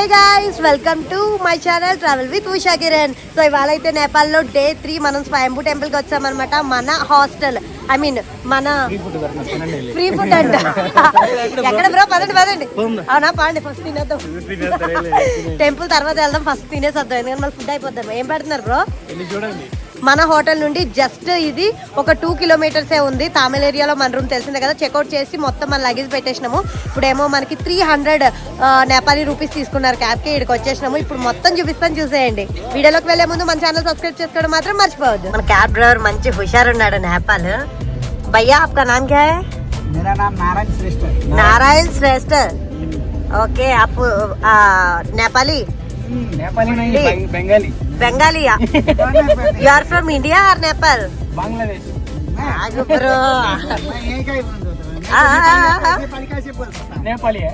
Hey guys welcome to my channel travel with Usha Kiran so ఇవాళ అయితే నేపాల్లో day three మనం స్వయంభూ టెంపుల్కి వచ్చామన్నమాట మన హాస్టల్. ఐ మీన్ మన ఫ్రీ ఫుడ్ అంట. ఎక్కడ బ్రో? పదండి పదండి. అవునా? పాండి ఫస్ట్ తినేద్దాం. టెంపుల్ తర్వాత వెళ్దాం ఫస్ట్ తినేసి వద్దాం ఎందుకంటే మళ్ళీ ఫుడ్ అయిపోద్దాం. ఏం పెడుతున్నారు బ్రో? చూడండి. మన హోటల్ నుండి జస్ట్ ఇది ఒక టూ కిలోమీటర్సే ఉంది తామిల్ ఏరియాలో మన రూమ్ తెలిసిందే కదా చెక్అవుట్ చేసి మొత్తం మన లగేజ్ పెట్టేసినాము ఇప్పుడేమో మనకి త్రీ హండ్రెడ్ నేపాలీ రూపీస్ తీసుకున్నారు క్యాబ్కి ఇక్కడికి వచ్చేసినాము ఇప్పుడు మొత్తం చూపిస్తాను చూసేయండి వీడియోలోకి వెళ్లే ముందు మన ఛానల్ సబ్స్క్రైబ్ చేసుకోవడం మాత్రం మర్చిపోవద్దు మన క్యాబ్ డ్రైవర్ మంచి హుషారున్నాడు నేపాల్ భయ్యా आपका नाम क्या है मेरा नाम नारायण श्रेष्ठ है नारायण श्रेष्ठ ओके आप आ, नेपाली नेपाली नहीं नहीं, Bang- Bengali. Bengali you. Are from India और नेपाल बांग्लादेश.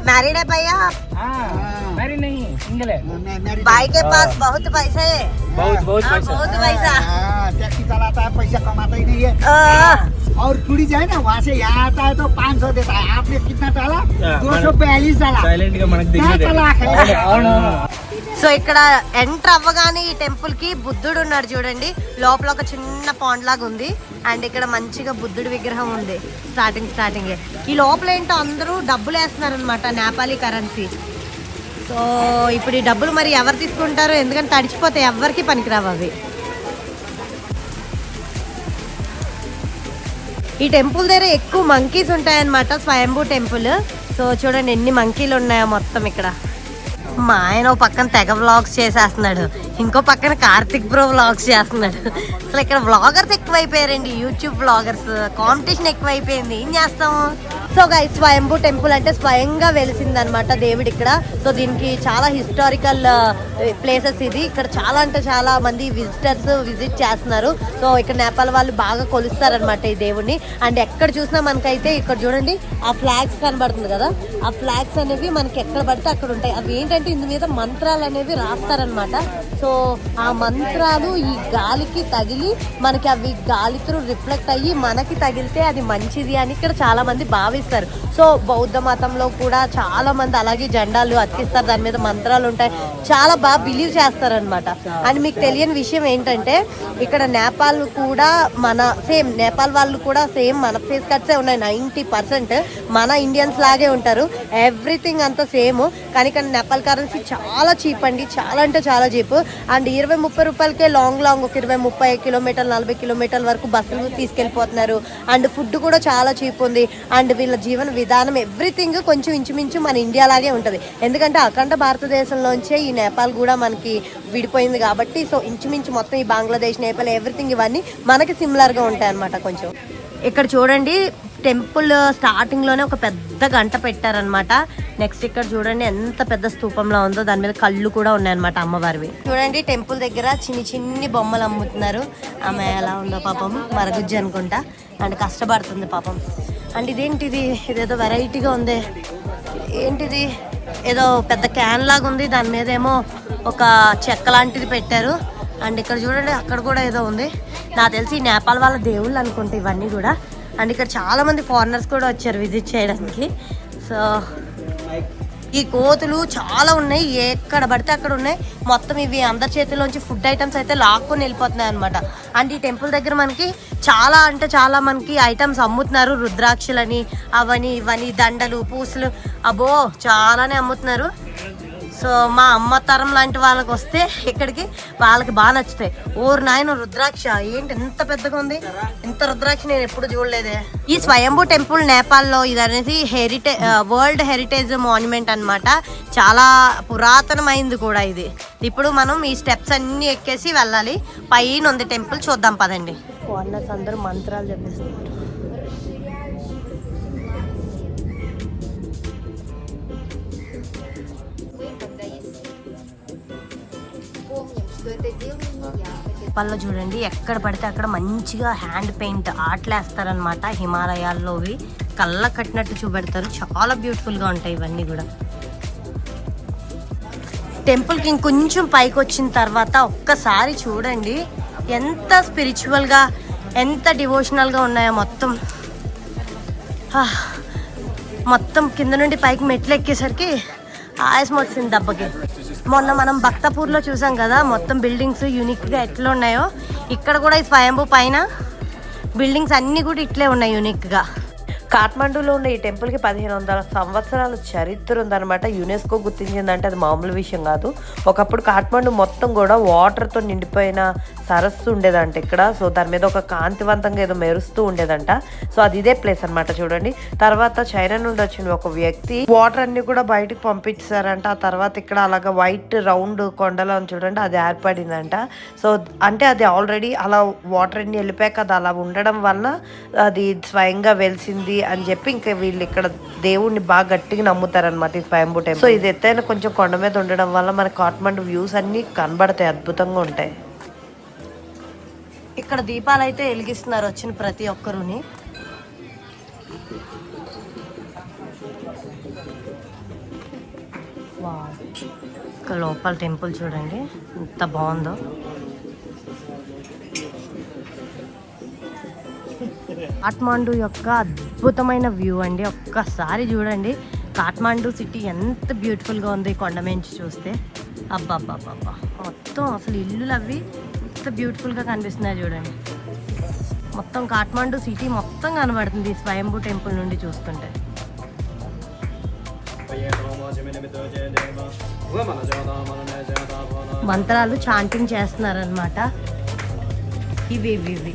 मैरिड है भैया? आप हाँ नहीं सिंगल है भाई के पास बहुत पैसे है बहुत बहुत पैसा. बहुत पैसा. हाँ, टैक्सी चलाता है पैसा कमाता ही नहीं है और टूरिस्ट है ना वहाँ से यहाँ आता है तो पाँच सौ देता है आपने कितना डाला दो. सौ बयालीस डाला సో ఇక్కడ ఎంటర్ అవ్వగానే ఈ టెంపుల్కి బుద్ధుడు ఉన్నాడు చూడండి. లోపల ఒక చిన్న పాండ్ లాగా ఉంది. అండ్ ఇక్కడ మంచిగా బుద్ధుడి విగ్రహం ఉంది. స్టార్టింగ్ స్టార్టింగ్ ఈ లోపల ఏంటో అందరూ డబ్బులు వేస్తున్నారు అనమాట నేపాలీ కరెన్సీ సో ఇప్పుడు ఈ డబ్బులు మరి ఎవరు తీసుకుంటారో? ఎందుకంటే తడిచిపోతే ఎవరికి పనికిరావు అవి. ఈ టెంపుల్ దగ్గర ఎక్కువ మంకీస్ ఉంటాయన్నమాట స్వయంభూ టెంపుల్ సో చూడండి ఎన్ని మంకీలు ఉన్నాయో మొత్తం ఇక్కడ. మా ఆయన ఒక పక్కన తెగ వ్లాగ్స్ చేసేస్తున్నాడు. ఇంకో పక్కన కార్తిక్ బ్రో వ్లాగ్స్ చేస్తున్నాడు. అసలు ఇక్కడ వ్లాగర్స్ ఎక్కువైపోయారండి యూట్యూబ్ బ్లాగర్స్ కాంపిటీషన్ ఎక్కువైపోయింది. ఏం చేస్తాము సో గై స్వయంభూ టెంపుల్ అంటే స్వయంగా వెలిసిందనమాట దేవుడు ఇక్కడ. సో దీనికి చాలా హిస్టారికల్ ప్లేసెస్ uh, ఇది. ఇక్కడ చాలా అంటే చాలా మంది విజిటర్స్ విజిట్ చేస్తున్నారు. సో ఇక్కడ నేపాల్ వాళ్ళు బాగా కొలుస్తారనమాట ఈ దేవుడిని అండ్ ఎక్కడ చూసినా మనకైతే ఇక్కడ చూడండి ఆ ఫ్లాగ్స్ కనబడుతుంది కదా? ఆ ఫ్లాగ్స్ అనేవి మనకి ఎక్కడ పడితే అక్కడ ఉంటాయి. అవి ఏంటంటే ఇందు మీద మంత్రాలు అనేవి రాస్తారనమాట. సో ఆ మంత్రాలు ఈ గాలికి తగిలి మనకి అవి గాలితులు రిఫ్లెక్ట్ అయ్యి మనకి తగిలితే అది మంచిది అని ఇక్కడ చాలా మంది భావిస్తారు. సో బౌద్ధ మతంలో కూడా చాలా మంది అలాగే జెండాలు అతికిస్తారు. దాని మీద మంత్రాలు ఉంటాయి. చాలా బాగా బిలీవ్ చేస్తారనమాట అండ్ మీకు తెలియని విషయం ఏంటంటే ఇక్కడ నేపాల్ కూడా మన సేమ్ నేపాల్ వాళ్ళు కూడా సేమ్ మన ఫేస్ కట్సే ఉన్నాయి. నైంటీ పర్సెంట్ మన ఇండియన్స్ లాగే ఉంటారు. ఎవ్రీథింగ్ అంతా సేమ్. కానీ కానీ నేపాల్ కరెన్సీ చాలా చీప్ అండి. చాలా అంటే చాలా చీప్. అండ్ ఇరవై ముప్పై రూపాయలకే లాంగ్ లాంగ్ ఒక ఇరవై ముప్పై కిలోమీటర్లు నలభై కిలోమీటర్ వరకు బస్సులు తీసుకెళ్ళిపోతున్నారు. అండ్ ఫుడ్ కూడా చాలా చీప్ ఉంది. అండ్ వీళ్ళ జీవన విధానం ఎవ్రీథింగ్ కొంచెం ఇంచుమించు మన ఇండియా లాగే ఉంటుంది. ఎందుకంటే అఖండ భారతదేశంలోంచే ఈ నేపాల్ కూడా మనకి విడిపోయింది కాబట్టి సో ఇంచుమించు మొత్తం ఈ బంగ్లాదేశ్ నేపాల్ ఎవ్రీథింగ్ ఇవన్నీ మనకి సిమిలర్గా ఉంటాయి అన్నమాట కొంచెం. ఇక్కడ చూడండి టెంపుల్ స్టార్టింగ్లోనే ఒక పెద్ద గంట పెట్టారనమాట నెక్స్ట్ ఇక్కడ చూడండి ఎంత పెద్ద స్థూపంలో ఉందో. దాని మీద కళ్ళు కూడా ఉన్నాయన్నమాట అమ్మవారివి. చూడండి టెంపుల్ దగ్గర చిన్ని చిన్ని బొమ్మలు అమ్ముతున్నారు. ఆమె ఎలా ఉందో పాపం మరగుజ్జి అనుకుంటా. అండ్ కష్టపడుతుంది పాపం. అండ్ ఇదేంటిది? ఇదేదో వెరైటీగా ఉంది. ఏంటిది? ఏదో పెద్ద క్యాన్ లాగా ఉంది. దాని మీద ఏమో ఒక చెక్క లాంటిది పెట్టారు. అండ్ ఇక్కడ చూడండి అక్కడ కూడా ఏదో ఉంది. నాకు తెలిసి నేపాల్ వాళ్ళ దేవుళ్ళు అనుకుంటా ఇవన్నీ కూడా. అండ్ ఇక్కడ చాలామంది ఫారినర్స్ కూడా వచ్చారు విజిట్ చేయడానికి. సో ఈ కోతులు చాలా ఉన్నాయి. ఎక్కడ పడితే అక్కడ ఉన్నాయి. మొత్తం ఇవి అందరి చేతిలోంచి ఫుడ్ ఐటమ్స్ అయితే లాక్కొని వెళ్ళిపోతున్నాయి అనమాట అండ్ ఈ టెంపుల్ దగ్గర మనకి చాలా అంటే చాలా మనకి ఐటమ్స్ అమ్ముతున్నారు. రుద్రాక్షలని అవని ఇవని దండలు పూసలు. అబ్బో చాలానే అమ్ముతున్నారు. సో మా అమ్మ తరం లాంటి వాళ్ళకి వస్తే ఇక్కడికి వాళ్ళకి బాగా నచ్చుతాయి. ఓరు నాయన రుద్రాక్ష ఏంటి ఎంత పెద్దగా ఉంది? ఇంత రుద్రాక్ష నేను ఎప్పుడు చూడలేదే. ఈ స్వయంభూ టెంపుల్ నేపాల్లో ఇది అనేది హెరిటేజ్ వరల్డ్ హెరిటేజ్ మాన్యుమెంట్ అన్నమాట. చాలా పురాతనమైంది కూడా ఇది. ఇప్పుడు మనం ఈ స్టెప్స్ అన్ని ఎక్కేసి వెళ్ళాలి. పైన ఉంది టెంపుల్ చూద్దాం పదండి. అందరూ మంత్రాలు చెప్పేస్తున్నారు. నేపాల్లో చూడండి ఎక్కడ పడితే అక్కడ మంచిగా హ్యాండ్ పెయింట్ ఆటలేస్తారనమాట హిమాలయాల్లోవి. కళ్ళ కట్టినట్టు చూపెడతారు. చాలా బ్యూటిఫుల్గా ఉంటాయి ఇవన్నీ కూడా. టెంపుల్కి ఇంకొంచెం పైకి వచ్చిన తర్వాత ఒక్కసారి చూడండి ఎంత స్పిరిచువల్గా ఎంత డివోషనల్గా ఉన్నాయో మొత్తం. మొత్తం కింద నుండి పైకి మెట్లు ఎక్కేసరికి ఆయాసం వచ్చింది దెబ్బకి. మొన్న మనం భక్తపూర్లో చూసాం కదా మొత్తం బిల్డింగ్స్ యూనిక్గా ఎట్లా ఉన్నాయో. ఇక్కడ కూడా ఈ స్వయంభూ పైన బిల్డింగ్స్ అన్నీ కూడా ఇట్లే ఉన్నాయి యూనిక్గా కాఠ్మండూలో ఉన్న ఈ టెంపుల్కి పదిహేను వందల సంవత్సరాల చరిత్ర ఉందన్నమాట. యునెస్కో గుర్తించిందంటే అది మామూలు విషయం కాదు. ఒకప్పుడు కాఠ్మండు మొత్తం కూడా వాటర్తో నిండిపోయిన సరస్సు ఉండేదంట ఇక్కడ. సో దాని మీద ఒక కాంతివంతంగా ఏదో మెరుస్తూ ఉండేదంట. సో అది ఇదే ప్లేస్ అన్నమాట చూడండి. తర్వాత చైనా నుండి వచ్చిన ఒక వ్యక్తి వాటర్ అన్ని కూడా బయటకు పంపించారంట. ఆ తర్వాత ఇక్కడ అలాగా వైట్ రౌండ్ కొండలు అని చూడండి అది ఏర్పడిందంట. సో అంటే అది ఆల్రెడీ అలా వాటర్ అన్ని వెళ్ళిపోయాక అది అలా ఉండడం వల్ల అది స్వయంగా వెలిసింది. అని చెప్పి ఇంకా వీళ్ళు ఇక్కడ దేవుణ్ణి బాగా గట్టిగా నమ్ముతారనమాట ఈ స్వయంభూ టెంపుల్ సో ఇది ఎత్తైన కొంచెం కొండ మీద ఉండడం వల్ల మన కాట్మండు వ్యూస్ అన్ని కనబడతాయి అద్భుతంగా ఉంటాయి. ఇక్కడ దీపాలు అయితే వెలిగిస్తున్నారు వచ్చిన ప్రతి ఒక్కరుని. ఇక్కడ లోపల టెంపుల్ చూడండి ఎంత బాగుందో. కాఠ్మాండు యొక్క అద్భుతమైన వ్యూ అండి. ఒక్కసారి చూడండి. కాఠ్మాండు సిటీ ఎంత బ్యూటిఫుల్గా ఉంది ఈ కొండ నుంచి చూస్తే. అబ్బాబ్బాబ్బా మొత్తం అసలు ఇల్లులు అవి ఎంత బ్యూటిఫుల్గా కనిపిస్తున్నాయి చూడండి. మొత్తం కాఠ్మాండు సిటీ మొత్తం కనబడుతుంది స్వయంభూ టెంపుల్ నుండి చూస్తుంటే. మంత్రాలు చాంటింగ్ చేస్తున్నారనమాట ఇవి ఇవి ఇవి.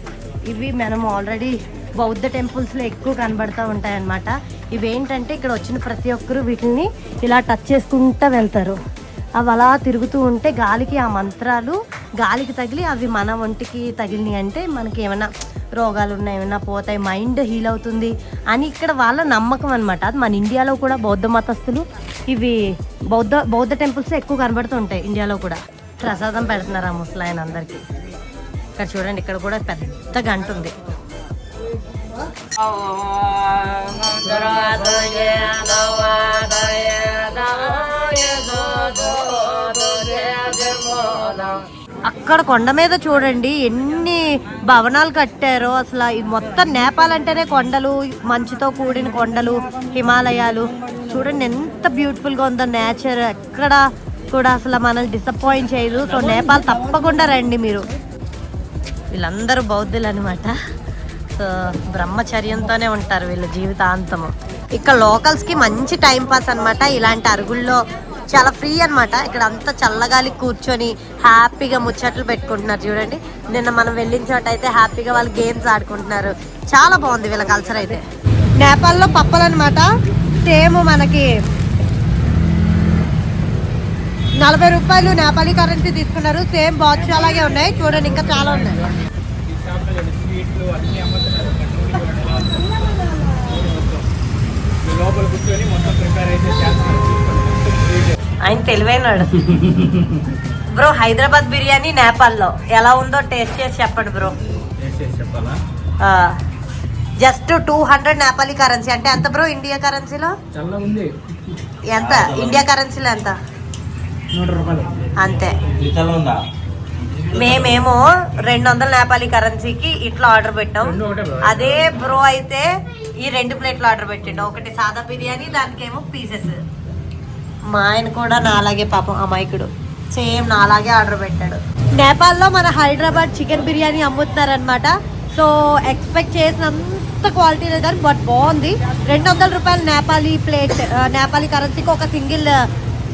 ఇవి మనం ఆల్రెడీ బౌద్ధ టెంపుల్స్లో ఎక్కువ కనబడుతూ ఉంటాయన్నమాట. ఇవి ఏంటంటే ఇక్కడ వచ్చిన ప్రతి ఒక్కరు వీటిని ఇలా టచ్ చేసుకుంటూ వెళ్తారు. అవి అలా తిరుగుతూ ఉంటే గాలికి ఆ మంత్రాలు గాలికి తగిలి అవి మన ఒంటికి తగిలినాయి అంటే మనకి ఏమైనా రోగాలు ఉన్నాయి ఏమైనా పోతాయి మైండ్ హీల్ అవుతుంది అని ఇక్కడ వాళ్ళ నమ్మకం అనమాట అది మన ఇండియాలో కూడా బౌద్ధ మతస్థులు ఇవి బౌద్ధ బౌద్ధ టెంపుల్స్ ఎక్కువ కనబడుతూ ఉంటాయి ఇండియాలో కూడా. ప్రసాదం పెడుతున్నారు ఆ ముసలాయన అందరికీ? ఇక్కడ చూడండి ఇక్కడ కూడా పెద్ద గంట ఉంది. అక్కడ కొండ మీద చూడండి ఎన్ని భవనాలు కట్టారో అసలు ఈ మొత్తం నేపాల్ అంటేనే కొండలు మంచుతో కూడిన కొండలు హిమాలయాలు. చూడండి ఎంత బ్యూటిఫుల్గా ఉందో నేచర్ ఎక్కడ కూడా అసలు మనల్ని డిసప్పాయింట్ చేయదు. సో నేపాల్ తప్పకుండా రండి మీరు. వీళ్ళందరూ బౌద్ధులు అనమాట బ్రహ్మచర్యంతోనే ఉంటారు వీళ్ళ జీవితాంతము. ఇక్కడ లోకల్స్కి మంచి టైం పాస్ అన్నమాట. ఇలాంటి అరుగుల్లో చాలా ఫ్రీ అన్నమాట. ఇక్కడ అంతా చల్లగాలి కూర్చొని హ్యాపీగా ముచ్చట్లు పెట్టుకుంటున్నారు చూడండి. నిన్న మనం వెళ్ళిన చోట అయితే హ్యాపీగా వాళ్ళు గేమ్స్ ఆడుకుంటున్నారు. చాలా బాగుంది వీళ్ళ కల్చర్ అయితే. నేపాల్లో పప్పలు అనమాట సేమ్ మనకి నలభై రూపాయలు నేపాలీ కరెన్సీ తీసుకున్నారు. సేమ్ బాక్స్ అలాగే ఉన్నాయి. చూడండి ఇంకా చాలా ఉన్నాయి ఈ షాప్లో చూడండి స్వీట్లు అన్నీ అమ్ముతున్నారు ఇక్కడ నూనె కూడా ఎలా ఉందో. ఈ లోపల కూర్చొని మొత్తం ప్రిపేర్ అయితే చేస్తున్నారు చూసుకోండి. స్వీట్ ఆయన తెలివైనాడు. బ్రో హైదరాబాద్ బిర్యానీ నేపాల్లో ఎలా ఉందో టేస్ట్ చేసి చెప్పండి బ్రో. టేస్ట్ చేసి చెప్పాలా? Just two hundred Nepali currency. అంటే ఎంత బ్రో ఇండియా కరెన్సీలో? చల్ల ఉంది. ఎంత? ఇండియా కరెన్సీలో ఎంత? అంతే. మేమేమో రెండు వందల నేపాలీ కరెన్సీకి ఇట్లా ఆర్డర్ పెట్టాం. అదే బ్రో అయితే ఈ రెండు ప్లేట్లు ఆర్డర్ పెట్టిండు. ఒకటి సాదా బిర్యానీ దానికేమో పీసెస్. మా ఆయన కూడా నాలాగే పాపం అమాయకుడు. సేమ్ నాలాగే ఆర్డర్ పెట్టాడు. నేపాల్లో మన హైదరాబాద్ చికెన్ బిర్యానీ అమ్ముతున్నారనమాట సో ఎక్స్పెక్ట్ చేసినంత క్వాలిటీ లేదు కానీ బట్ బాగుంది. రెండు వందల రూపాయలు నేపాలీ ప్లేట్ నేపాలీ కరెన్సీకి ఒక సింగిల్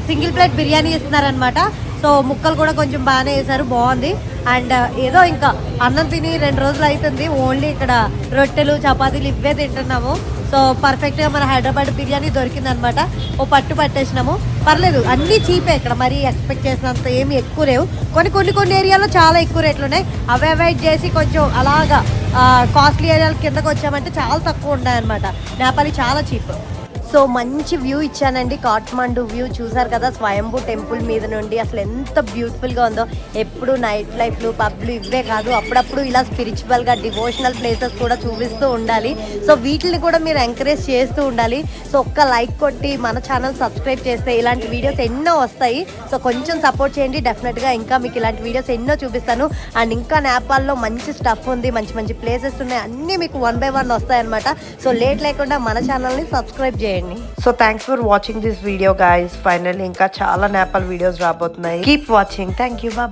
సింగిల్ ప్లేట్ బిర్యానీ ఇస్తున్నారనమాట సో ముక్కలు కూడా కొంచెం బాగానే వేసారు బాగుంది. అండ్ ఏదో ఇంకా అన్నం తిని రెండు రోజులు అవుతుంది ఓన్లీ ఇక్కడ రొట్టెలు చపాతీలు ఇవే తింటున్నాము. సో పర్ఫెక్ట్గా మన హైదరాబాద్ బిర్యానీ దొరికింది అనమాట ఓ పట్టు పట్టేసినాము. పర్లేదు అన్నీ చీపే ఇక్కడ. మరీ ఎక్స్పెక్ట్ చేసినంత ఏమి ఎక్కువ లేవు. కొన్ని కొన్ని కొన్ని ఏరియాలో చాలా ఎక్కువ రేట్లు ఉన్నాయి. అవి అవాయిడ్ చేసి కొంచెం అలాగా కాస్ట్లీ ఏరియాల కిందకు వచ్చామంటే చాలా తక్కువ ఉన్నాయి అనమాట నేపాలి చాలా చీప్ సో మంచి వ్యూ ఇచ్చానండి. కాట్మాండు వ్యూ చూసారు కదా స్వయంభూ టెంపుల్ మీద నుండి. అసలు ఎంత బ్యూటిఫుల్గా ఉందో. ఎప్పుడు నైట్ లైఫ్లు పబ్లు ఇవే కాదు. అప్పుడప్పుడు ఇలా స్పిరిచువల్గా డివోషనల్ ప్లేసెస్ కూడా చూపిస్తూ ఉండాలి. సో వీటిని కూడా మీరు ఎంకరేజ్ చేస్తూ ఉండాలి. సో ఒక్క లైక్ కొట్టి మన ఛానల్ సబ్స్క్రైబ్ చేస్తే ఇలాంటి వీడియోస్ ఎన్నో వస్తాయి. సో కొంచెం సపోర్ట్ చేయండి. డెఫినెట్గా ఇంకా మీకు ఇలాంటి వీడియోస్ ఎన్నో చూపిస్తాను. అండ్ ఇంకా నేపాల్లో మంచి స్టఫ్ ఉంది. మంచి మంచి ప్లేసెస్ ఉన్నాయి. అన్నీ మీకు వన్ బై వన్ వస్తాయన్నమాట. సో లేట్ లేకుండా మన ఛానల్ని సబ్స్క్రైబ్ చేయండి. చేయండి. So thanks for watching this video guys final ఇంకా చాలా నేపాల్ వీడియోస్ రాబోతున్నాయి. Keep watching thank you bye